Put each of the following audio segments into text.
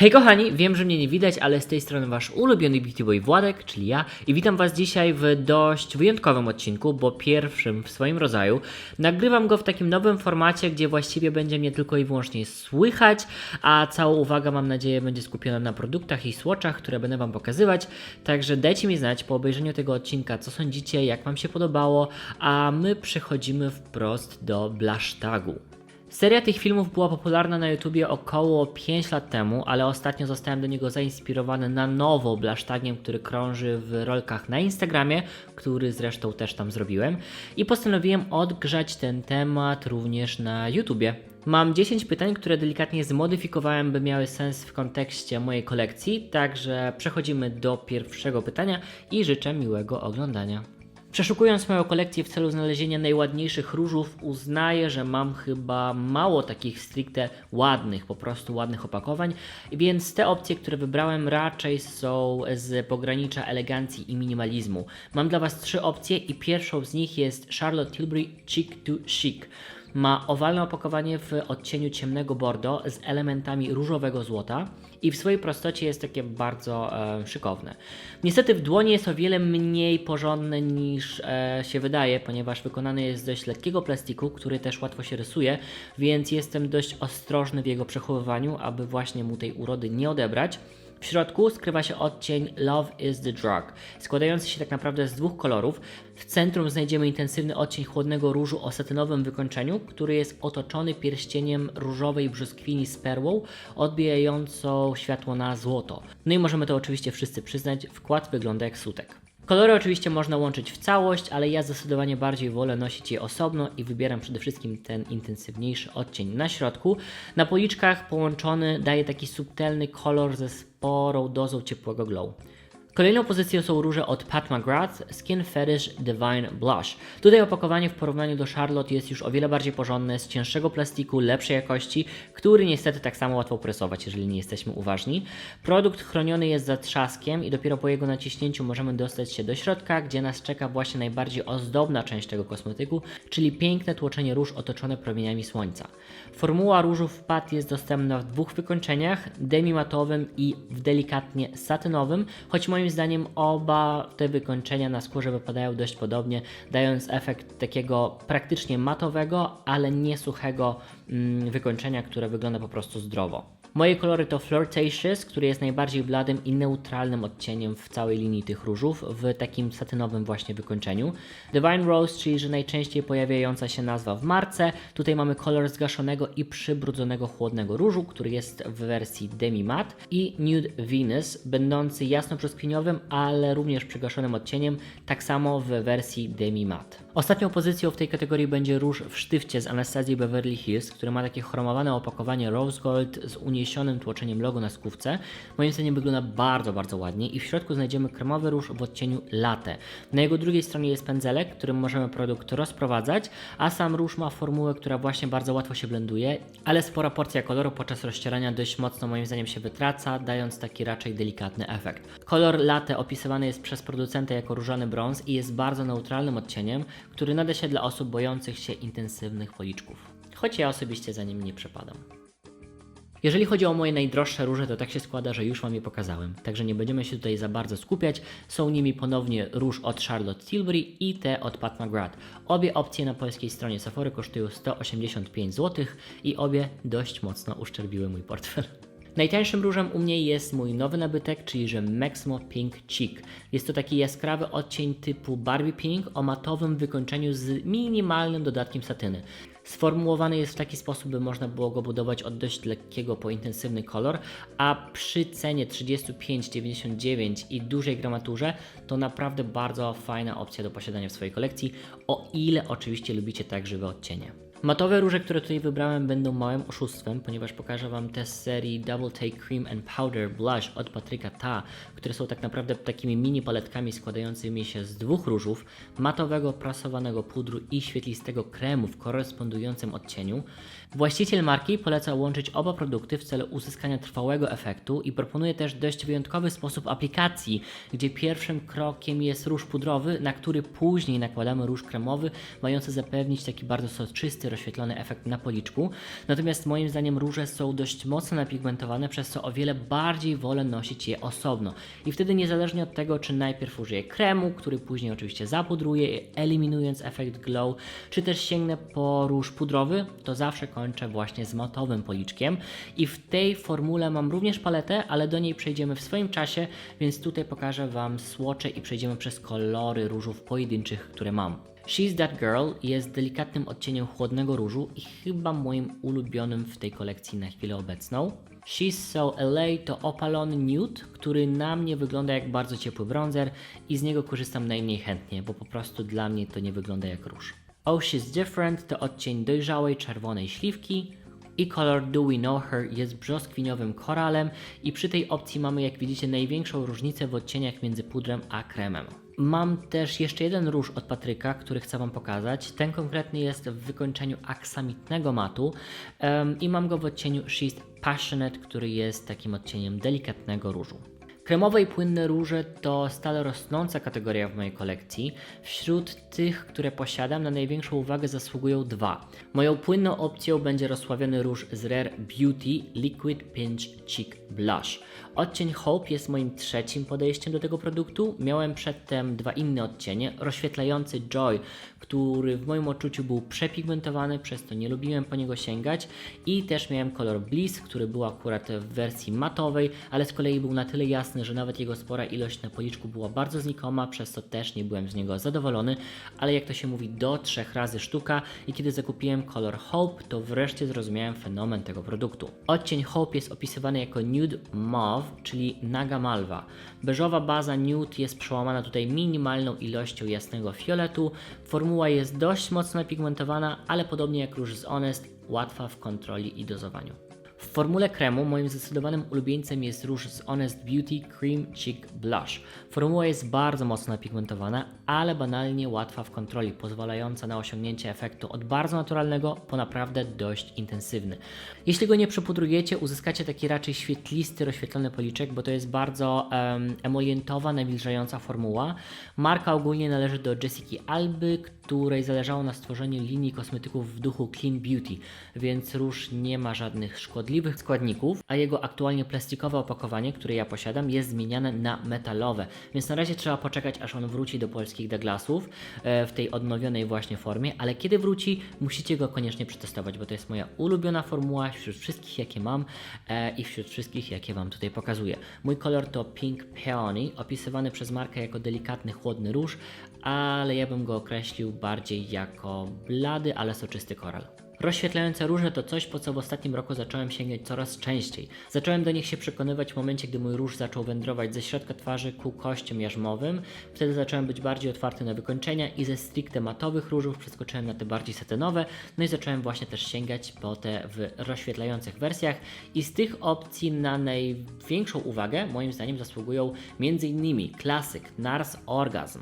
Hej kochani, wiem, że mnie nie widać, ale z tej strony wasz ulubiony Beauty Boy Władek, czyli ja i witam was dzisiaj w dość wyjątkowym odcinku, bo pierwszym w swoim rodzaju. Nagrywam go w takim nowym formacie, gdzie właściwie będzie mnie tylko i wyłącznie słychać, a cała uwaga mam nadzieję będzie skupiona na produktach i swatchach, które będę wam pokazywać. Także dajcie mi znać po obejrzeniu tego odcinka, co sądzicie, jak wam się podobało, a my przechodzimy wprost do blush tagu. Seria tych filmów była popularna na YouTubie około 5 lat temu, ale ostatnio zostałem do niego zainspirowany na nowo blasztagiem, który krąży w rolkach na Instagramie, który zresztą też tam zrobiłem i postanowiłem odgrzać ten temat również na YouTubie. Mam 10 pytań, które delikatnie zmodyfikowałem, by miały sens w kontekście mojej kolekcji, także przechodzimy do pierwszego pytania i życzę miłego oglądania. Przeszukując moją kolekcję w celu znalezienia najładniejszych różów, uznaję, że mam chyba mało takich stricte ładnych, po prostu ładnych opakowań, więc te opcje, które wybrałem, raczej są z pogranicza elegancji i minimalizmu. Mam dla Was trzy opcje i pierwszą z nich jest Charlotte Tilbury Chic to Chic. Ma owalne opakowanie w odcieniu ciemnego bordo z elementami różowego złota i w swojej prostocie jest takie bardzo e, szykowne. Niestety w dłoni jest o wiele mniej porządne niż e, się wydaje, ponieważ wykonany jest z dość lekkiego plastiku, który też łatwo się rysuje, więc jestem dość ostrożny w jego przechowywaniu, aby właśnie mu tej urody nie odebrać. W środku skrywa się odcień Love is the Drug, składający się tak naprawdę z dwóch kolorów. W centrum znajdziemy intensywny odcień chłodnego różu o satynowym wykończeniu, który jest otoczony pierścieniem różowej brzoskwini z perłą, odbijającą światło na złoto. No i możemy to oczywiście wszyscy przyznać, wkład wygląda jak sutek. Kolory oczywiście można łączyć w całość, ale ja zdecydowanie bardziej wolę nosić je osobno i wybieram przede wszystkim ten intensywniejszy odcień na środku. Na policzkach połączony daje taki subtelny kolor ze sporą dozą ciepłego glow. Kolejną pozycją są róże od Pat McGrath Skin Fetish Divine Blush. Tutaj opakowanie w porównaniu do Charlotte jest już o wiele bardziej porządne, z cięższego plastiku, lepszej jakości, który niestety tak samo łatwo presować, jeżeli nie jesteśmy uważni. Produkt chroniony jest zatrzaskiem i dopiero po jego naciśnięciu możemy dostać się do środka, gdzie nas czeka właśnie najbardziej ozdobna część tego kosmetyku, czyli piękne tłoczenie róż otoczone promieniami słońca. Formuła różów Pat jest dostępna w dwóch wykończeniach, demi-matowym i w delikatnie satynowym, choć moim zdaniem oba te wykończenia na skórze wypadają dość podobnie, dając efekt takiego praktycznie matowego, ale nie suchego mm, wykończenia, które wygląda po prostu zdrowo. Moje kolory to Flirtatious, który jest najbardziej bladym i neutralnym odcieniem w całej linii tych różów, w takim satynowym właśnie wykończeniu. Divine Rose, czyli że najczęściej pojawiająca się nazwa w marce. Tutaj mamy kolor zgaszonego i przybrudzonego chłodnego różu, który jest w wersji Demi Matte. I Nude Venus, będący jasno brzoskwiniowym, ale również przygaszonym odcieniem, tak samo w wersji Demi Matte. Ostatnią pozycją w tej kategorii będzie róż w sztywcie z Anastazji Beverly Hills, który ma takie chromowane opakowanie rose gold z uniesionym tłoczeniem logo na skówce. Moim zdaniem wygląda bardzo, bardzo ładnie i w środku znajdziemy kremowy róż w odcieniu latte. Na jego drugiej stronie jest pędzelek, którym możemy produkt rozprowadzać, a sam róż ma formułę, która właśnie bardzo łatwo się blenduje, ale spora porcja koloru podczas rozcierania dość mocno moim zdaniem się wytraca, dając taki raczej delikatny efekt. Kolor latte opisywany jest przez producenta jako różany brąz i jest bardzo neutralnym odcieniem, który nada się dla osób bojących się intensywnych policzków. Choć ja osobiście za nim nie przepadam. Jeżeli chodzi o moje najdroższe róże, to tak się składa, że już Wam je pokazałem, także nie będziemy się tutaj za bardzo skupiać. Są nimi ponownie róż od Charlotte Tilbury i te od Pat McGrath. Obie opcje na polskiej stronie Sephory kosztują 185 zł i obie dość mocno uszczerbiły mój portfel. Najtańszym różem u mnie jest mój nowy nabytek, czyli że Maximo Pink Cheek. Jest to taki jaskrawy odcień typu Barbie Pink o matowym wykończeniu z minimalnym dodatkiem satyny. Sformułowany jest w taki sposób, by można było go budować od dość lekkiego po intensywny kolor, a przy cenie 35,99 i dużej gramaturze to naprawdę bardzo fajna opcja do posiadania w swojej kolekcji, o ile oczywiście lubicie tak żywe odcienie. Matowe róże, które tutaj wybrałem, będą małym oszustwem, ponieważ pokażę Wam te z serii Double Take Cream and Powder Blush od Patryka Ta, które są tak naprawdę takimi mini paletkami składającymi się z dwóch różów, matowego prasowanego pudru i świetlistego kremu w korespondującym odcieniu. Właściciel marki poleca łączyć oba produkty w celu uzyskania trwałego efektu i proponuje też dość wyjątkowy sposób aplikacji, gdzie pierwszym krokiem jest róż pudrowy, na który później nakładamy róż kremowy, mający zapewnić taki bardzo soczysty, rozświetlony efekt na policzku. Natomiast moim zdaniem róże są dość mocno napigmentowane, przez co o wiele bardziej wolę nosić je osobno. I wtedy niezależnie od tego, czy najpierw użyję kremu, który później oczywiście zapudruję, eliminując efekt glow, czy też sięgnę po róż pudrowy, to zawsze kończę właśnie z matowym policzkiem. I w tej formule mam również paletę, ale do niej przejdziemy w swoim czasie, więc tutaj pokażę Wam słocze i przejdziemy przez kolory różów pojedynczych, które mam. She's That Girl jest delikatnym odcieniem chłodnego różu i chyba moim ulubionym w tej kolekcji na chwilę obecną. She's So LA to opalony nude, który na mnie wygląda jak bardzo ciepły bronzer i z niego korzystam najmniej chętnie, bo po prostu dla mnie to nie wygląda jak róż. Oh She's Different to odcień dojrzałej czerwonej śliwki, i kolor Do We Know Her jest brzoskwiniowym koralem i przy tej opcji mamy jak widzicie największą różnicę w odcieniach między pudrem a kremem. Mam też jeszcze jeden róż od Patryka, który chcę Wam pokazać. Ten konkretny jest w wykończeniu aksamitnego matu em, i mam go w odcieniu She's Passionate, który jest takim odcieniem delikatnego różu. Kremowe i płynne róże to stale rosnąca kategoria w mojej kolekcji. Wśród tych, które posiadam, na największą uwagę zasługują dwa. Moją płynną opcją będzie rozsławiony róż z Rare Beauty Liquid Pinch Cheek Blush. Odcień Hope jest moim trzecim podejściem do tego produktu. Miałem przedtem dwa inne odcienie. Rozświetlający Joy, który w moim odczuciu był przepigmentowany, przez to nie lubiłem po niego sięgać. I też miałem kolor Bliss, który był akurat w wersji matowej, ale z kolei był na tyle jasny, że nawet jego spora ilość na policzku była bardzo znikoma, przez to też nie byłem z niego zadowolony. Ale jak to się mówi, do trzech razy sztuka. I kiedy zakupiłem kolor Hope, to wreszcie zrozumiałem fenomen tego produktu. Odcień Hope jest opisywany jako Nude Mauve, czyli naga malwa. Beżowa baza nude jest przełamana tutaj minimalną ilością jasnego fioletu. Formuła jest dość mocno pigmentowana, ale podobnie jak róż z Honest, łatwa w kontroli i dozowaniu. W formule kremu moim zdecydowanym ulubieńcem jest róż z Honest Beauty Cream Cheek Blush. Formuła jest bardzo mocno napigmentowana, ale banalnie łatwa w kontroli, pozwalająca na osiągnięcie efektu od bardzo naturalnego po naprawdę dość intensywny. Jeśli go nie przepudrujecie, uzyskacie taki raczej świetlisty, rozświetlony policzek, bo to jest bardzo um, emolientowa, nawilżająca formuła. Marka ogólnie należy do Jessica Alby, której zależało na stworzeniu linii kosmetyków w duchu Clean Beauty, więc róż nie ma żadnych szkodliwych składników, a jego aktualnie plastikowe opakowanie, które ja posiadam, jest zmieniane na metalowe, więc na razie trzeba poczekać, aż on wróci do polskich Douglasów e, w tej odnowionej właśnie formie, ale kiedy wróci, musicie go koniecznie przetestować, bo to jest moja ulubiona formuła wśród wszystkich, jakie mam e, i wśród wszystkich, jakie Wam tutaj pokazuję. Mój kolor to Pink Peony, opisywany przez markę jako delikatny, chłodny róż, ale ja bym go określił bardziej jako blady, ale soczysty koral. Rozświetlające róże to coś, po co w ostatnim roku zacząłem sięgać coraz częściej. Zacząłem do nich się przekonywać w momencie, gdy mój róż zaczął wędrować ze środka twarzy ku kościom jarzmowym. Wtedy zacząłem być bardziej otwarty na wykończenia i ze stricte matowych różów przeskoczyłem na te bardziej satynowe. No i zacząłem właśnie też sięgać po te w rozświetlających wersjach. I z tych opcji na największą uwagę, moim zdaniem, zasługują m.in. klasyk Nars Orgasm.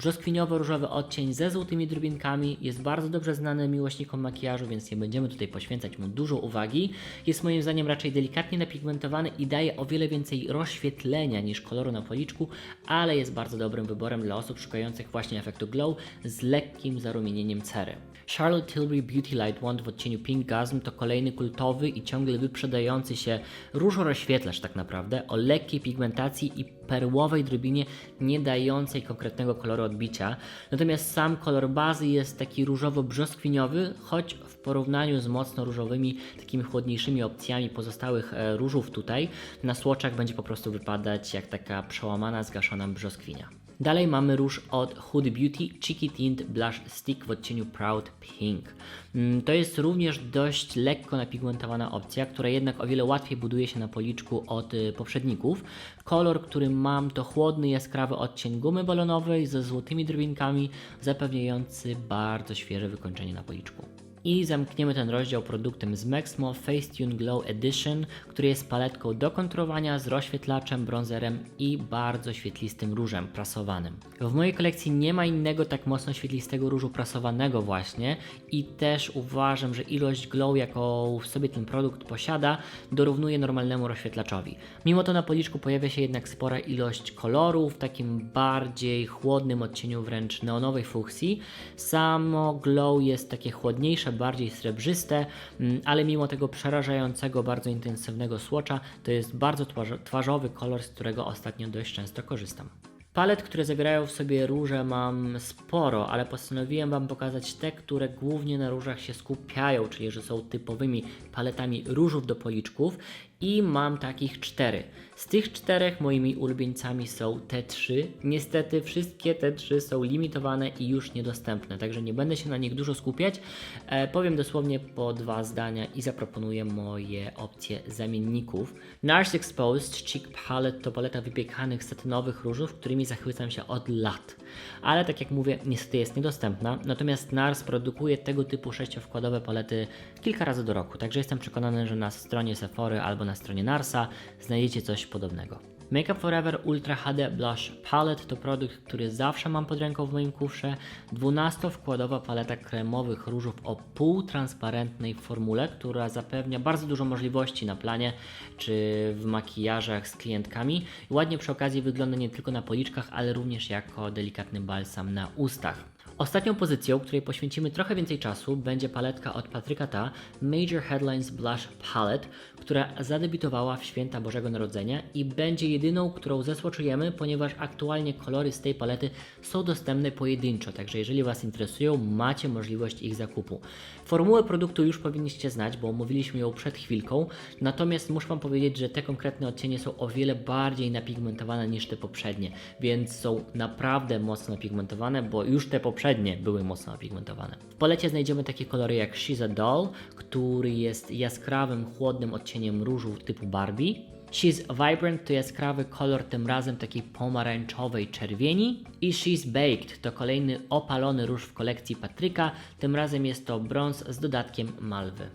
Brzoskwiniowo-różowy odcień ze złotymi drubinkami jest bardzo dobrze znany miłośnikom makijażu, więc nie będziemy tutaj poświęcać mu dużo uwagi. Jest moim zdaniem raczej delikatnie napigmentowany i daje o wiele więcej rozświetlenia niż koloru na policzku, ale jest bardzo dobrym wyborem dla osób szukających właśnie efektu glow z lekkim zarumienieniem cery. Charlotte Tilbury Beauty Light Wand w odcieniu Pink Gasm to kolejny kultowy i ciągle wyprzedający się różorozświetlacz tak naprawdę o lekkiej pigmentacji i perłowej drobinie nie dającej konkretnego koloru odbicia. Natomiast sam kolor bazy jest taki różowo-brzoskwiniowy, choć w porównaniu z mocno różowymi, takimi chłodniejszymi opcjami pozostałych e, różów tutaj, na słoczach będzie po prostu wypadać jak taka przełamana, zgaszona brzoskwinia. Dalej mamy róż od Huda Beauty Cheeky Tint Blush Stick w odcieniu Proud Pink. Mm, To jest również dość lekko napigmentowana opcja, która jednak o wiele łatwiej buduje się na policzku od y, poprzedników. Kolor, który mam to chłodny, jaskrawy odcień gumy balonowej ze złotymi drobinkami, zapewniający bardzo świeże wykończenie na policzku. I zamkniemy ten rozdział produktem z Maxmo Facetune Glow Edition, który jest paletką do kontrolowania z rozświetlaczem, bronzerem i bardzo świetlistym różem prasowanym. W mojej kolekcji nie ma innego tak mocno świetlistego różu prasowanego właśnie i też uważam, że ilość glow, jaką sobie ten produkt posiada, dorównuje normalnemu rozświetlaczowi. Mimo to na policzku pojawia się jednak spora ilość koloru w takim bardziej chłodnym odcieniu wręcz neonowej fuksji. Samo glow jest takie chłodniejsze bardziej srebrzyste, mm, ale mimo tego przerażającego, bardzo intensywnego słocza, to jest bardzo twarz- twarzowy kolor, z którego ostatnio dość często korzystam. Palet, które zawierają w sobie róże mam sporo, ale postanowiłem Wam pokazać te, które głównie na różach się skupiają, czyli że są typowymi paletami różów do policzków i mam takich cztery. Z tych czterech moimi ulubieńcami są te trzy. Niestety wszystkie te trzy są limitowane i już niedostępne, także nie będę się na nich dużo skupiać. E, powiem dosłownie po dwa zdania i zaproponuję moje opcje zamienników. NARS Exposed Cheek Palette to paleta wypiekanych satynowych różów, którymi zachwycam się od lat. Ale tak jak mówię, niestety jest niedostępna. Natomiast NARS produkuje tego typu sześciowkładowe palety kilka razy do roku, także jestem przekonany, że na stronie Sephory albo na stronie NARSa znajdziecie coś podobnego. Make Up Forever Ultra HD Blush Palette to produkt, który zawsze mam pod ręką w moim kufrze. 12-wkładowa paleta kremowych różów o półtransparentnej formule, która zapewnia bardzo dużo możliwości na planie czy w makijażach z klientkami. Ładnie przy okazji wygląda nie tylko na policzkach, ale również jako delikatny balsam na ustach. Ostatnią pozycją, której poświęcimy trochę więcej czasu, będzie paletka od Patryka Ta Major Headlines Blush Palette, która zadebiutowała w święta Bożego Narodzenia i będzie jedyną, którą zesłoczujemy, ponieważ aktualnie kolory z tej palety są dostępne pojedynczo, także jeżeli Was interesują, macie możliwość ich zakupu. Formułę produktu już powinniście znać, bo omówiliśmy ją przed chwilką, natomiast muszę Wam powiedzieć, że te konkretne odcienie są o wiele bardziej napigmentowane niż te poprzednie, więc są naprawdę mocno napigmentowane, bo już te poprzednie były mocno napigmentowane. W palecie znajdziemy takie kolory jak She's a Doll, który jest jaskrawym, chłodnym odcieniem różu typu Barbie. She's Vibrant to jaskrawy kolor, tym razem takiej pomarańczowej czerwieni. I She's Baked to kolejny opalony róż w kolekcji Patryka, tym razem jest to brąz z dodatkiem malwy.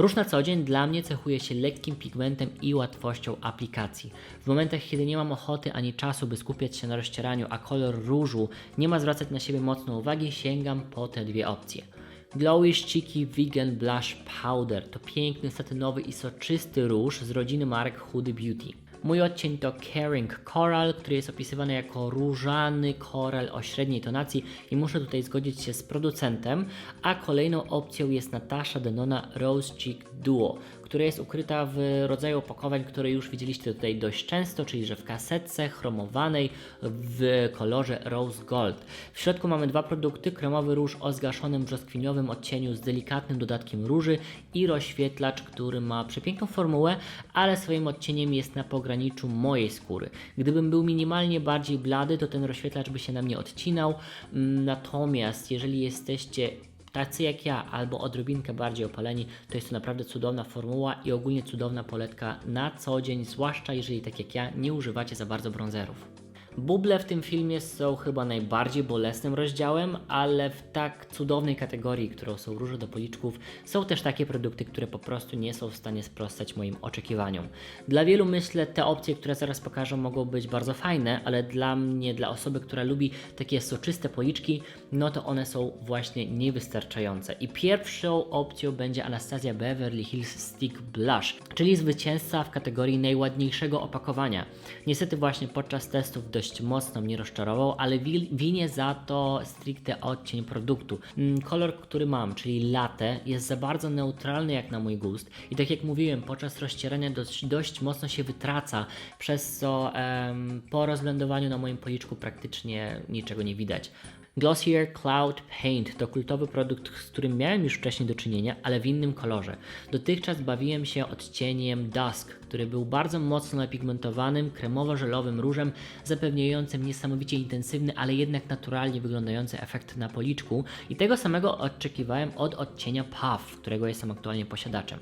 Róż na co dzień dla mnie cechuje się lekkim pigmentem i łatwością aplikacji. W momentach, kiedy nie mam ochoty ani czasu, by skupiać się na rozcieraniu, a kolor różu nie ma zwracać na siebie mocno uwagi, sięgam po te dwie opcje. Glowish Cheeky Vegan Blush Powder to piękny, satynowy i soczysty róż z rodziny marek Hudy Beauty. Mój odcień to Caring Coral, który jest opisywany jako różany koral o średniej tonacji i muszę tutaj zgodzić się z producentem, a kolejną opcją jest Natasha Denona Rose Cheek Duo, która jest ukryta w rodzaju opakowań, które już widzieliście tutaj dość często, czyli że w kasetce chromowanej w kolorze Rose Gold. W środku mamy dwa produkty, kremowy róż o zgaszonym brzoskwiniowym odcieniu z delikatnym dodatkiem róży i rozświetlacz, który ma przepiękną formułę, ale swoim odcieniem jest na pograniczu mojej skóry. Gdybym był minimalnie bardziej blady, to ten rozświetlacz by się na mnie odcinał, Mm, natomiast jeżeli jesteście tacy jak ja, albo odrobinkę bardziej opaleni, to jest to naprawdę cudowna formuła i ogólnie cudowna poletka na co dzień, zwłaszcza jeżeli tak jak ja nie używacie za bardzo bronzerów. Buble w tym filmie są chyba najbardziej bolesnym rozdziałem, ale w tak cudownej kategorii, którą są róże do policzków, są też takie produkty, które po prostu nie są w stanie sprostać moim oczekiwaniom. Dla wielu myślę, te opcje, które zaraz pokażę, mogą być bardzo fajne, ale dla mnie, dla osoby, która lubi takie soczyste policzki, no to one są właśnie niewystarczające. I pierwszą opcją będzie Anastasia Beverly Hills Stick Blush, czyli zwycięzca w kategorii najładniejszego opakowania. Niestety właśnie podczas testów dość mocno mnie rozczarował, ale wi- winię za to stricte odcień produktu. Mm, Kolor, który mam, czyli latte, jest za bardzo neutralny jak na mój gust i tak jak mówiłem, podczas rozcierania dość, dość mocno się wytraca, przez co em, po rozblendowaniu na moim policzku praktycznie niczego nie widać. Glossier Cloud Paint to kultowy produkt, z którym miałem już wcześniej do czynienia, ale w innym kolorze. Dotychczas bawiłem się odcieniem Dusk, który był bardzo mocno napigmentowanym, kremowo-żelowym różem, zapewniającym niesamowicie intensywny, ale jednak naturalnie wyglądający efekt na policzku i tego samego oczekiwałem od odcienia Puff, którego jestem aktualnie posiadaczem.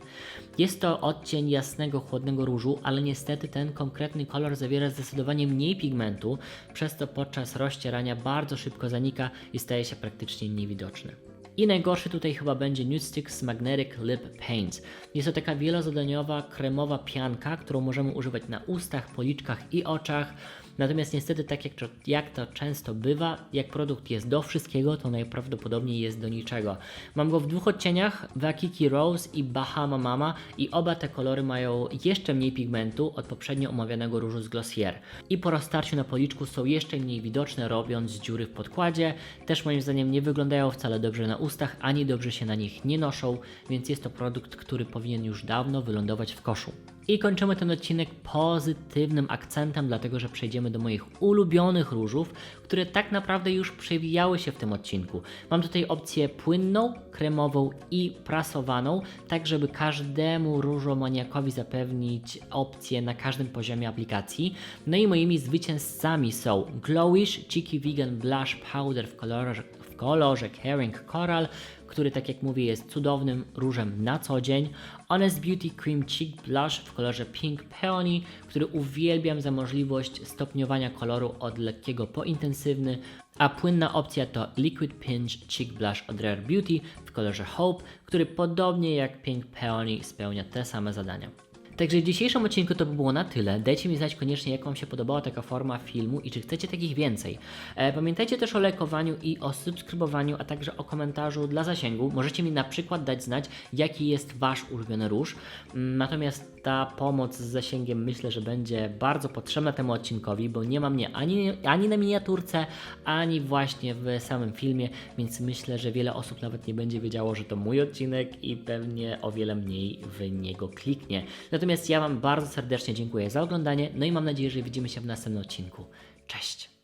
Jest to odcień jasnego, chłodnego różu, ale niestety ten konkretny kolor zawiera zdecydowanie mniej pigmentu, przez to podczas rozcierania bardzo szybko zanika i staje się praktycznie niewidoczny. I najgorszy tutaj chyba będzie Nude Sticks Magnetic Lip Paint. Jest to taka wielozadaniowa, kremowa pianka, którą możemy używać na ustach, policzkach i oczach. Natomiast niestety, tak jak, to- jak to często bywa, jak produkt jest do wszystkiego, to najprawdopodobniej jest do niczego. Mam go w dwóch odcieniach, Wakiki Rose i Bahama Mama i oba te kolory mają jeszcze mniej pigmentu od poprzednio omawianego różu z Glossier. I po roztarciu na policzku są jeszcze mniej widoczne, robiąc dziury w podkładzie. Też moim zdaniem nie wyglądają wcale dobrze na ustach, ani dobrze się na nich nie noszą, więc jest to produkt, który powinien już dawno wylądować w koszu. I kończymy ten odcinek pozytywnym akcentem, dlatego że przejdziemy do moich ulubionych różów, które tak naprawdę już przewijały się w tym odcinku. Mam tutaj opcję płynną, kremową i prasowaną, tak żeby każdemu różomaniakowi zapewnić opcję na każdym poziomie aplikacji. No i moimi zwycięzcami są Glowish Cheeky Vegan Blush Powder w kolorze, w kolorze Caring Coral, który, tak jak mówię, jest cudownym różem na co dzień. Honest Beauty Cream Cheek Blush w kolorze Pink Peony, który uwielbiam za możliwość stopniowania koloru od lekkiego po intensywny. A płynna opcja to Liquid Pinch Cheek Blush od Rare Beauty w kolorze Hope, który podobnie jak Pink Peony spełnia te same zadania. Także w dzisiejszym odcinku to by było na tyle. Dajcie mi znać koniecznie, jak Wam się podobała taka forma filmu i czy chcecie takich więcej. E, pamiętajcie też o lajkowaniu i o subskrybowaniu, a także o komentarzu dla zasięgu. Możecie mi na przykład dać znać, jaki jest Wasz ulubiony róż. Mm, Natomiast ta pomoc z zasięgiem myślę, że będzie bardzo potrzebna temu odcinkowi, bo nie ma mnie ani, ani na miniaturce, ani właśnie w samym filmie, więc myślę, że wiele osób nawet nie będzie wiedziało, że to mój odcinek i pewnie o wiele mniej w niego kliknie. Natomiast ja Wam bardzo serdecznie dziękuję za oglądanie, no i mam nadzieję, że widzimy się w następnym odcinku. Cześć!